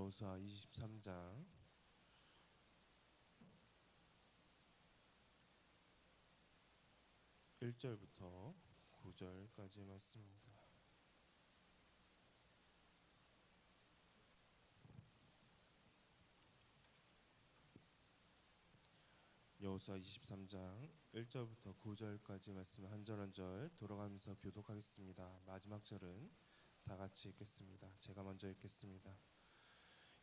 여호수아 23장 1절부터 9절까지의 말씀입니다. 여호수아 23장 1절부터 9절까지 말씀 한 절 한 절 돌아가면서 교독하겠습니다. 마지막 절은 다 같이 읽겠습니다. 제가 먼저 읽겠습니다.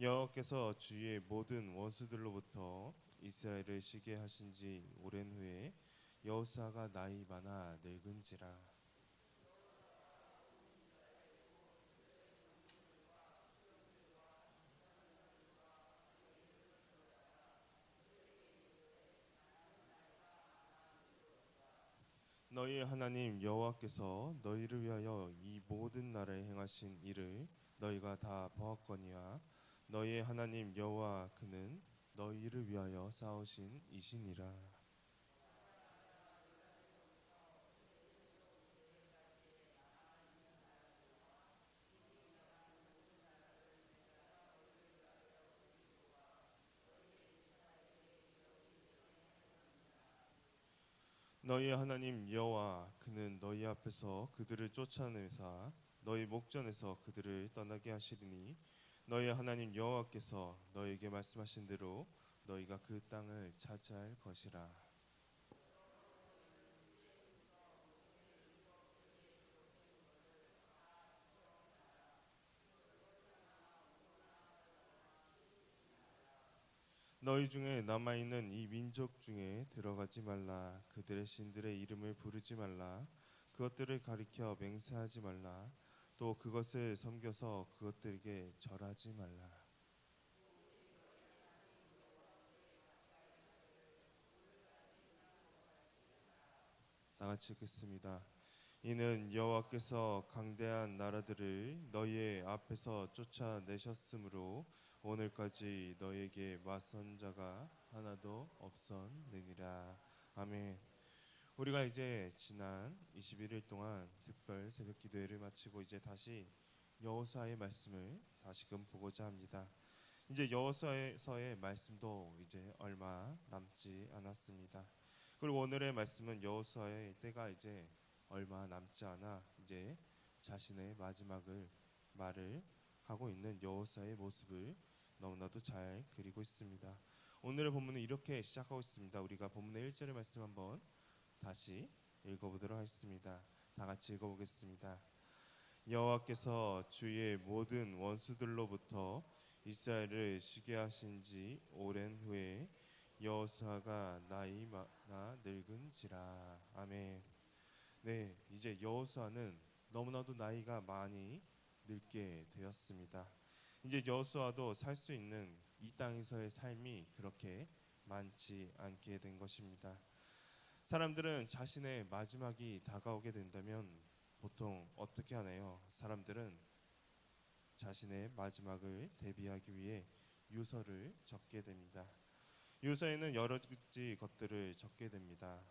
여호와께서 주의 모든 원수들로부터 이스라엘을 쉬게 하신 지 오랜 후에 여호수아가 나이 많아 늙은지라. 너희 하나님 여호와께서 너희를 위하여 이 모든 나라에 행하신 일을 너희가 다 보았거니와 너희의 하나님 여호와 그는 너희를 위하여 싸우신 이시니라. 너희 하나님 여호와 그는 너희 앞에서 그들을 쫓아내사 너희 목전에서 그들을 떠나게 하시리니 너희 하나님 여호와께서 너희에게 말씀하신 대로 너희가 그 땅을 차지할 것이라. 너희 중에 남아 있는 이 민족 중에 들어가지 말라. 그들의 신들의 이름을 부르지 말라. 그것들을 가리켜 맹세하지 말라 또 그것을 섬겨서 그것들에게 절하지 말라 다 같이 읽겠습니다. 이는 여호와께서 강대한 나라들을 너희의 앞에서 쫓아내셨으므로 오늘까지 너희에게 맞선 자가 하나도 없었느니라. 아멘. 우리가 이제 지난 21일 동안 특별 새벽 기도회를 마치고 이제 다시 여호수아의 말씀을 다시금 보고자 합니다. 이제 여호수아서의 말씀도 이제 얼마 남지 않았습니다. 그리고 오늘의 말씀은 여호수아의 때가 이제 얼마 남지 않아 이제 자신의 마지막을 말을 하고 있는 여호수아의 모습을 너무나도 잘 그리고 있습니다. 오늘의 본문은 이렇게 시작하고 있습니다. 우리가 본문의 1절의 말씀 한번 다시 읽어보도록 하겠습니다. 다 같이 읽어보겠습니다. 여호와께서 주의 모든 원수들로부터 이스라엘을 쉬게 하신 지 오랜 후에 여호수아가 나이 많아 늙은지라 아멘. 네, 이제 여호수아는 너무나도 나이가 많이 늙게 되었습니다. 이제 여호수아도 살 수 있는 이 땅에서의 삶이 그렇게 많지 않게 된 것입니다. 사람들은 자신의 마지막이 다가오게 된다면 보통 어떻게 하나요? 사람들은 자신의 마지막을 대비하기 위해 유서를 적게 됩니다. 유서에는 여러 가지 것들을 적게 됩니다.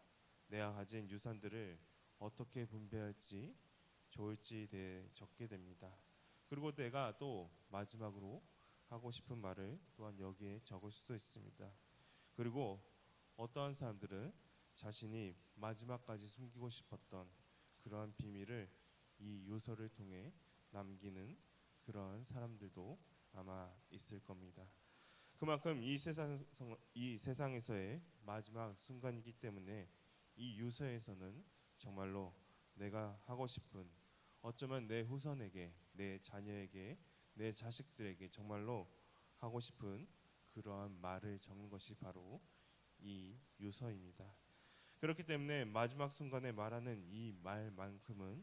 내가 가진 유산들을 어떻게 분배할지 좋을지 대해 적게 됩니다. 그리고 내가 또 마지막으로 하고 싶은 말을 또한 여기에 적을 수도 있습니다. 그리고 어떠한 사람들은 자신이 마지막까지 숨기고 싶었던 그러한 비밀을 이 유서를 통해 남기는 그러한 사람들도 아마 있을 겁니다. 그만큼 이 세상 이 세상에서의 마지막 순간이기 때문에 이 유서에서는 정말로 내가 하고 싶은 어쩌면 내 후손에게, 내 자녀에게, 내 자식들에게 정말로 하고 싶은 그러한 말을 적는 것이 바로 이 유서입니다. 그렇기 때문에 마지막 순간에 말하는 이 말만큼은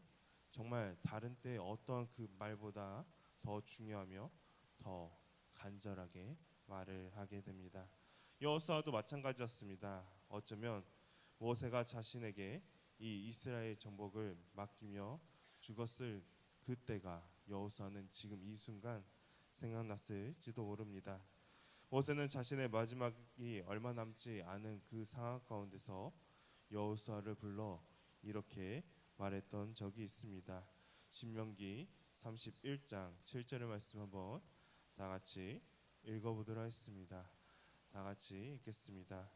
정말 다른 때 어떤 그 말보다 더 중요하며 더 간절하게 말을 하게 됩니다. 여호수아도 마찬가지였습니다. 어쩌면 모세가 자신에게 이 이스라엘 정복을 맡기며 죽었을 그때가 여호수아는 지금 이 순간 생각났을지도 모릅니다. 모세는 자신의 마지막이 얼마 남지 않은 그 상황 가운데서 여호수아를 불러 이렇게 말했던 적이 있습니다. 신명기 31장 7절의 말씀 한번 다 같이 읽어보도록 하겠습니다. 다 같이 읽겠습니다.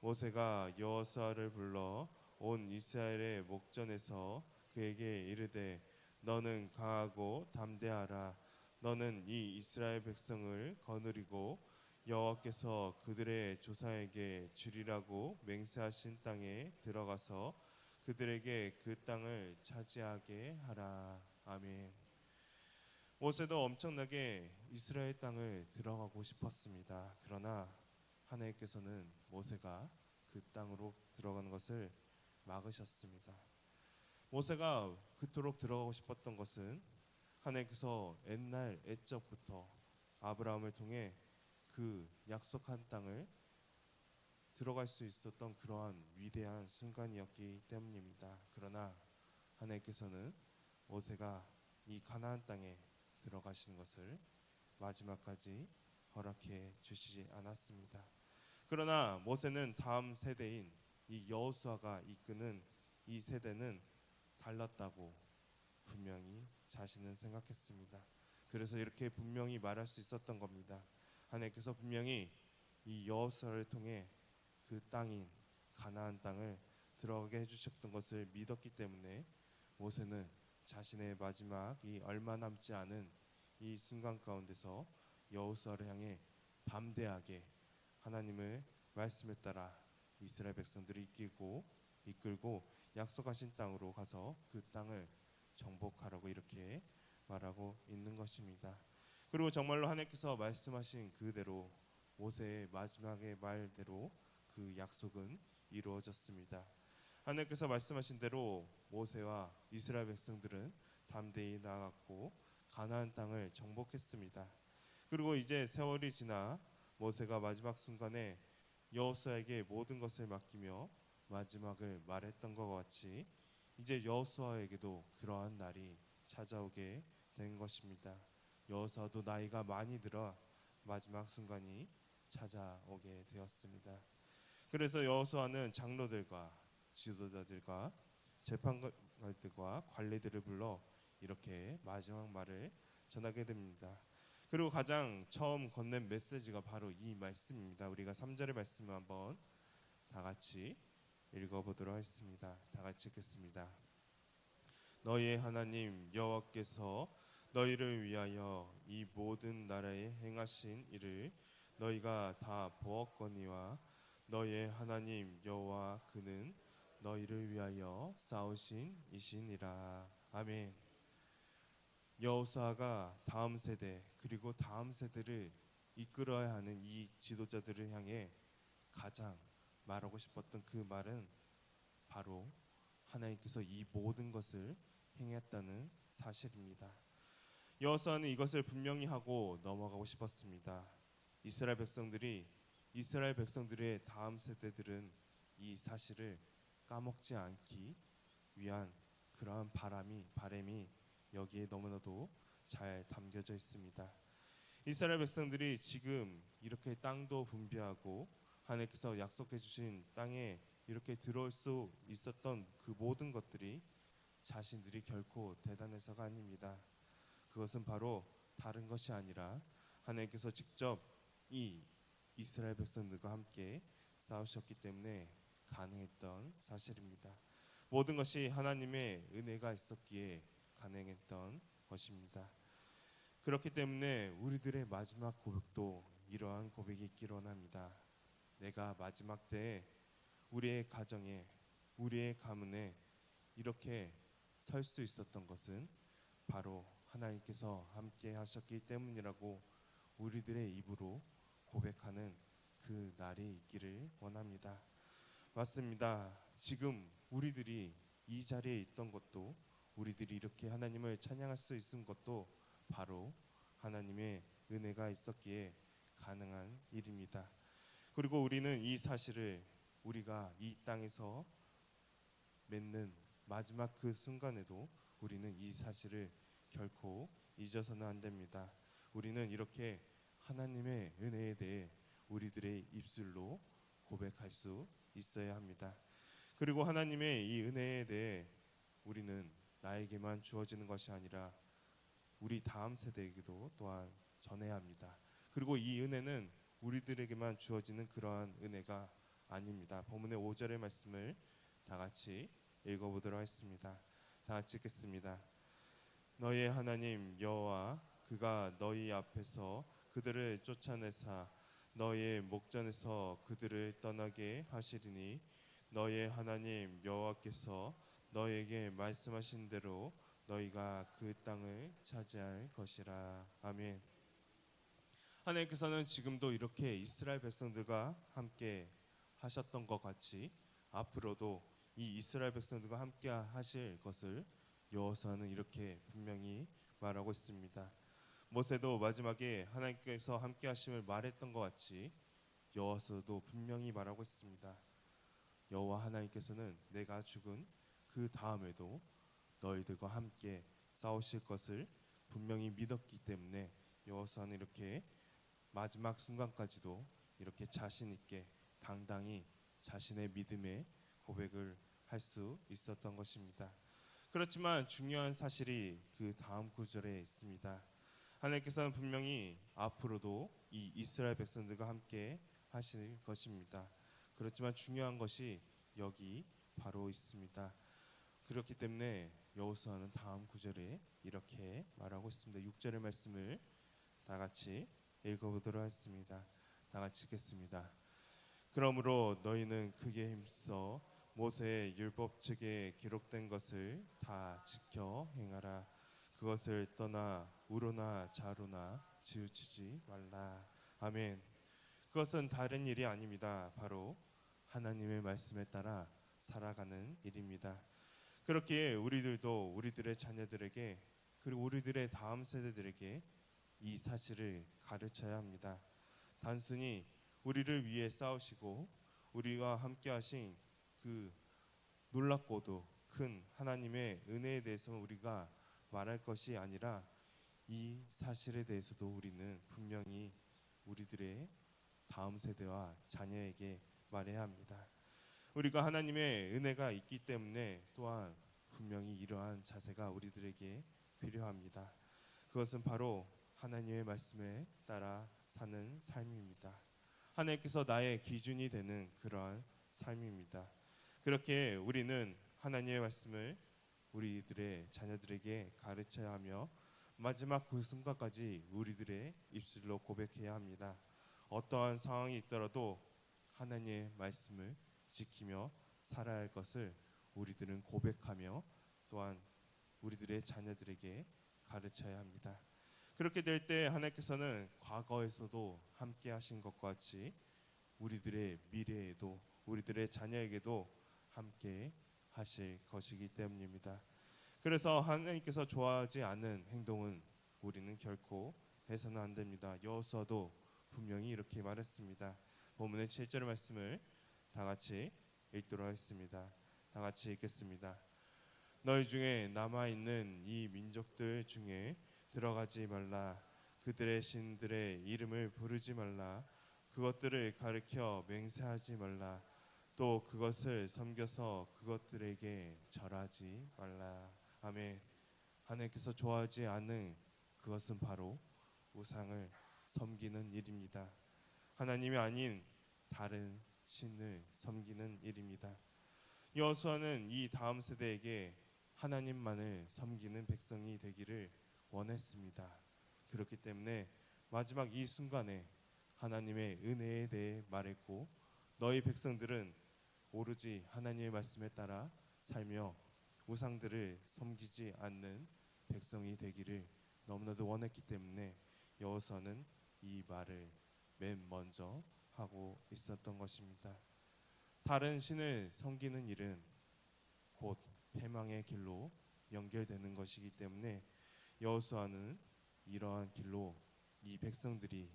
모세가 여호수아를 불러 온 이스라엘의 목전에서 그에게 이르되 너는 강하고 담대하라 너는 이 이스라엘 백성을 거느리고 여호와께서 그들의 조상에게 주리라고 맹세하신 땅에 들어가서 그들에게 그 땅을 차지하게 하라 아멘. 모세도 엄청나게 이스라엘 땅을 들어가고 싶었습니다. 그러나 하나님께서는 모세가 그 땅으로 들어가는 것을 막으셨습니다. 모세가 그토록 들어가고 싶었던 것은 하나님께서 옛날 옛적부터 아브라함을 통해 그 약속한 땅을 들어갈 수 있었던 그러한 위대한 순간이었기 때문입니다. 그러나 하나님께서는 모세가 이 가나안 땅에 들어가시는 것을 마지막까지 허락해 주시지 않았습니다. 그러나 모세는 다음 세대인 이 여호수아가 이끄는 이 세대는 달랐다고 분명히 자신은 생각했습니다. 그래서 이렇게 분명히 말할 수 있었던 겁니다. 하나님께서 분명히 이 여호수아를 통해 그 땅인 가나안 땅을 들어가게 해주셨던 것을 믿었기 때문에 모세는 자신의 마지막 이 얼마 남지 않은 이 순간 가운데서 여호수아를 향해 담대하게 하나님의 말씀에 따라 이스라엘 백성들을 이끌고 이끌고 약속하신 땅으로 가서 그 땅을 정복하라고 이렇게 말하고 있는 것입니다. 그리고 정말로 하나님께서 말씀하신 그대로 모세의 마지막의 말대로 그 약속은 이루어졌습니다. 하나님께서 말씀하신 대로 모세와 이스라엘 백성들은 담대히 나아갔고 가나안 땅을 정복했습니다. 그리고 이제 세월이 지나 모세가 마지막 순간에 여호수아에게 모든 것을 맡기며 마지막을 말했던 것 같이 이제 여호수아에게도 그러한 날이 찾아오게 된 것입니다. 여호수아도 나이가 많이 들어 마지막 순간이 찾아오게 되었습니다. 그래서 여호수아는 장로들과 지도자들과 재판관들과 관리들을 불러 이렇게 마지막 말을 전하게 됩니다. 그리고 가장 처음 건넨 메시지가 바로 이 말씀입니다. 우리가 3절의 말씀을 한번 다 같이 읽어보도록 하겠습니다. 다 같이 읽겠습니다. 너희의 하나님 여호와께서 너희를 위하여 이 모든 나라에 행하신 일을 너희가 다 보았거니와 너희의 하나님 여호와 그는 너희를 위하여 싸우신 이시니라. 아멘. 여호수아가 다음 세대 그리고 다음 세대를 이끌어야 하는 이 지도자들을 향해 가장 말하고 싶었던 그 말은 바로 하나님께서 이 모든 것을 행했다는 사실입니다. 여호수아는 이것을 분명히 하고 넘어가고 싶었습니다. 이스라엘 백성들이 이스라엘 백성들의 다음 세대들은 이 사실을 까먹지 않기 위한 그러한 바람이 바람이 여기에 너무나도 잘 담겨져 있습니다. 이스라엘 백성들이 지금 이렇게 땅도 분비하고 하나님께서 약속해 주신 땅에 이렇게 들어올 수 있었던 그 모든 것들이 자신들이 결코 대단해서가 아닙니다. 그것은 바로 다른 것이 아니라 하나님께서 직접 이 이스라엘 백성들과 함께 싸우셨기 때문에 가능했던 사실입니다. 모든 것이 하나님의 은혜가 있었기에 가능했던 것입니다. 그렇기 때문에 우리들의 마지막 고백도 이러한 고백이 있기를 원합니다. 내가 마지막 때에 우리의 가정에 우리의 가문에 이렇게 설 수 있었던 것은 바로 하나님께서 함께 하셨기 때문이라고 우리들의 입으로 고백하는 그 날이 있기를 원합니다. 맞습니다. 지금 우리들이 이 자리에 있던 것도 우리들이 이렇게 하나님을 찬양할 수 있은 것도 바로 하나님의 은혜가 있었기에 가능한 일입니다. 그리고 우리는 이 사실을 우리가 이 땅에서 맺는 마지막 그 순간에도 우리는 이 사실을 결코 잊어서는 안 됩니다. 우리는 이렇게 하나님의 은혜에 대해 우리들의 입술로 고백할 수 있어야 합니다. 그리고 하나님의 이 은혜에 대해 우리는 나에게만 주어지는 것이 아니라 우리 다음 세대에게도 또한 전해야 합니다. 그리고 이 은혜는 우리들에게만 주어지는 그러한 은혜가 아닙니다. 본문의 5절의 말씀을 다 같이 읽어보도록 하겠습니다. 다 같이 읽겠습니다. 너의 하나님 여호와 그가 너희 앞에서 그들을 쫓아내사 너의 목전에서 그들을 떠나게 하시리니 너의 하나님 여호와께서 너에게 말씀하신 대로 너희가 그 땅을 차지할 것이라 아멘. 하나님께서는 지금도 이렇게 이스라엘 백성들과 함께 하셨던 것 같이 앞으로도 이 이스라엘 백성들과 함께 하실 것을 여호수아는 이렇게 분명히 말하고 있습니다. 모세도 마지막에 하나님께서 함께 하심을 말했던 것 같이 여호수아도 분명히 말하고 있습니다. 여호와 하나님께서는 내가 죽은 그 다음에도 너희들과 함께 싸우실 것을 분명히 믿었기 때문에 여호수아는 이렇게 마지막 순간까지도 이렇게 자신 있게 당당히 자신의 믿음의 고백을 할 수 있었던 것입니다. 그렇지만 중요한 사실이 그 다음 구절에 있습니다. 하나님께서는 분명히 앞으로도 이 이스라엘 백성들과 함께 하실 것입니다. 그렇지만 중요한 것이 여기 바로 있습니다. 그렇기 때문에 여호수아는 다음 구절에 이렇게 말하고 있습니다. 6절의 말씀을 다 같이 읽어보도록 하겠습니다. 다 같이 읽겠습니다. 그러므로 너희는 크게 힘써 모세의 율법 책에 기록된 것을 다 지켜 행하라. 그것을 떠나 우로나 자로나 지우치지 말라. 아멘. 그것은 다른 일이 아닙니다. 바로 하나님의 말씀에 따라 살아가는 일입니다. 그렇게 우리들도 우리들의 자녀들에게 그리고 우리들의 다음 세대들에게 이 사실을 가르쳐야 합니다. 단순히 우리를 위해 싸우시고 우리와 함께 하신 그 놀랍고도 큰 하나님의 은혜에 대해서는 우리가 말할 것이 아니라 이 사실에 대해서도 우리는 분명히 우리들의 다음 세대와 자녀에게 말해야 합니다. 우리가 하나님의 은혜가 있기 때문에 또한 분명히 이러한 자세가 우리들에게 필요합니다. 그것은 바로 하나님의 말씀에 따라 사는 삶입니다. 하나님께서 나의 기준이 되는 그러한 삶입니다. 그렇게 우리는 하나님의 말씀을 우리들의 자녀들에게 가르쳐야 하며 마지막 그 순간까지 우리들의 입술로 고백해야 합니다. 어떠한 상황이 있더라도 하나님의 말씀을 지키며 살아야 할 것을 우리들은 고백하며 또한 우리들의 자녀들에게 가르쳐야 합니다. 그렇게 될 때 하나님께서는 과거에서도 함께 하신 것과 같이 우리들의 미래에도 우리들의 자녀에게도 함께 하실 것이기 때문입니다. 그래서 하나님께서 좋아하지 않는 행동은 우리는 결코 해서는 안 됩니다. 여호수아도 분명히 이렇게 말했습니다. 본문의 7절 말씀을 다 같이 읽도록 하겠습니다. 다 같이 읽겠습니다. 너희 중에 남아 있는 이 민족들 중에 들어가지 말라. 그들의 신들의 이름을 부르지 말라. 그것들을 가르켜 맹세하지 말라. 또 그것을 섬겨서 그것들에게 절하지 말라. 아멘. 하나님께서 좋아하지 않는 그것은 바로 우상을 섬기는 일입니다. 하나님이 아닌 다른 신을 섬기는 일입니다. 여호수아는 이 다음 세대에게 하나님만을 섬기는 백성이 되기를 원했습니다. 그렇기 때문에 마지막 이 순간에 하나님의 은혜에 대해 말했고 너희 백성들은 오로지 하나님의 말씀에 따라 살며 우상들을 섬기지 않는 백성이 되기를 너무나도 원했기 때문에 여호수아는 이 말을 맨 먼저 하고 있었던 것입니다. 다른 신을 섬기는 일은 곧 패망의 길로 연결되는 것이기 때문에 여호수아는 이러한 길로 이 백성들이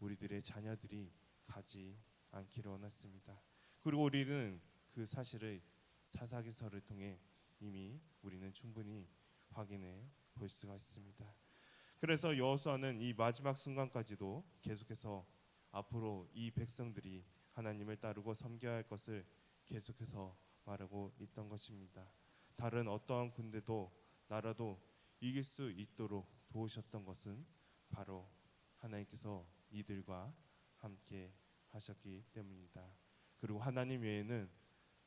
우리들의 자녀들이 가지 않기를 원했습니다. 그리고 우리는 그 사실을 사사기서를 통해 이미 우리는 충분히 확인해 볼 수가 있습니다. 그래서 여호수아는 이 마지막 순간까지도 계속해서 앞으로 이 백성들이 하나님을 따르고 섬겨야 할 것을 계속해서 말하고 있던 것입니다. 다른 어떠한 군대도 나라도 이길 수 있도록 도우셨던 것은 바로 하나님께서 이들과 함께 하셨기 때문이다. 그리고 하나님 외에는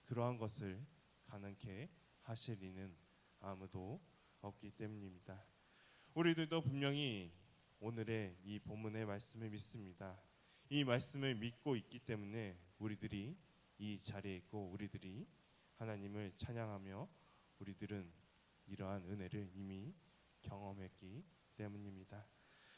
그러한 것을 가능케 하실 이는 아무도 없기 때문입니다. 우리들도 분명히 오늘의 이 본문의 말씀을 믿습니다. 이 말씀을 믿고 있기 때문에 우리들이 이 자리에 있고 우리들이 하나님을 찬양하며 우리들은 이러한 은혜를 이미 경험했기 때문입니다.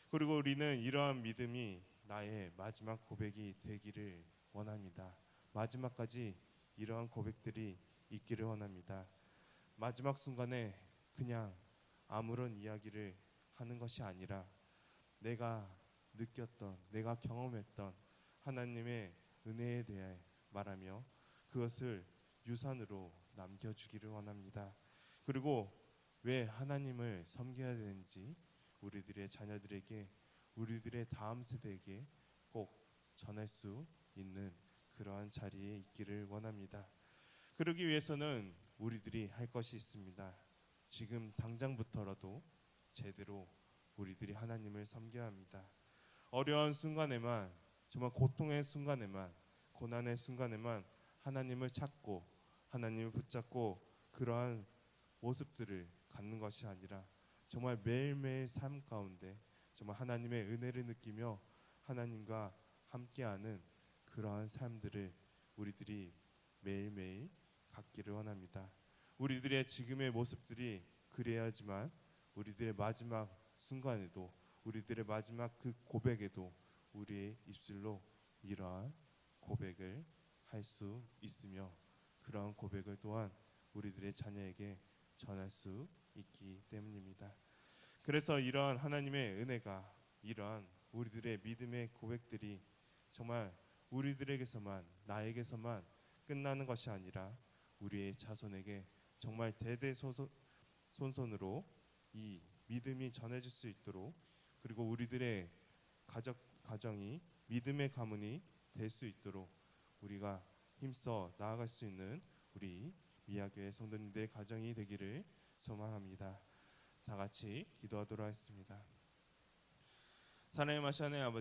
그리고 우리는 이러한 믿음이 나의 마지막 고백이 되기를 원합니다. 마지막까지 이러한 고백들이 있기를 원합니다. 마지막 순간에 그냥 아무런 이야기를 하는 것이 아니라 내가 느꼈던, 내가 경험했던 하나님의 은혜에 대해 말하며 그것을 유산으로 남겨주기를 원합니다. 그리고 왜 하나님을 섬겨야 되는지 우리들의 자녀들에게 우리들의 다음 세대에게 꼭 전할 수 있는 그러한 자리에 있기를 원합니다. 그러기 위해서는 우리들이 할 것이 있습니다. 지금 당장부터라도 제대로 우리들이 하나님을 섬겨야 합니다. 어려운 순간에만 정말 고통의 순간에만 고난의 순간에만 하나님을 찾고 하나님을 붙잡고 그러한 모습들을 갖는 것이 아니라 정말 매일매일 삶 가운데 정말 하나님의 은혜를 느끼며 하나님과 함께하는 그러한 삶들을 우리들이 매일매일 갖기를 원합니다. 우리들의 지금의 모습들이 그래야지만 우리들의 마지막 순간에도 우리들의 마지막 그 고백에도 우리의 입술로 이러한 고백을 할 수 있으며 그러한 고백을 또한 우리들의 자녀에게 전할 수 있기 때문입니다. 그래서 이러한 하나님의 은혜가 이러한 우리들의 믿음의 고백들이 정말 우리들에게서만 나에게서만 끝나는 것이 아니라 우리의 자손에게 정말 대대손손으로 이 믿음이 전해질 수 있도록 그리고 우리들의 가족 가정이 믿음의 가문이 될 수 있도록 우리가 힘써 나아갈 수 있는 우리 미아교회 성도님들의 가정이 되기를 소망합니다. 다 같이 기도하도록 하겠습니다. 사랑의 마시아의 아버지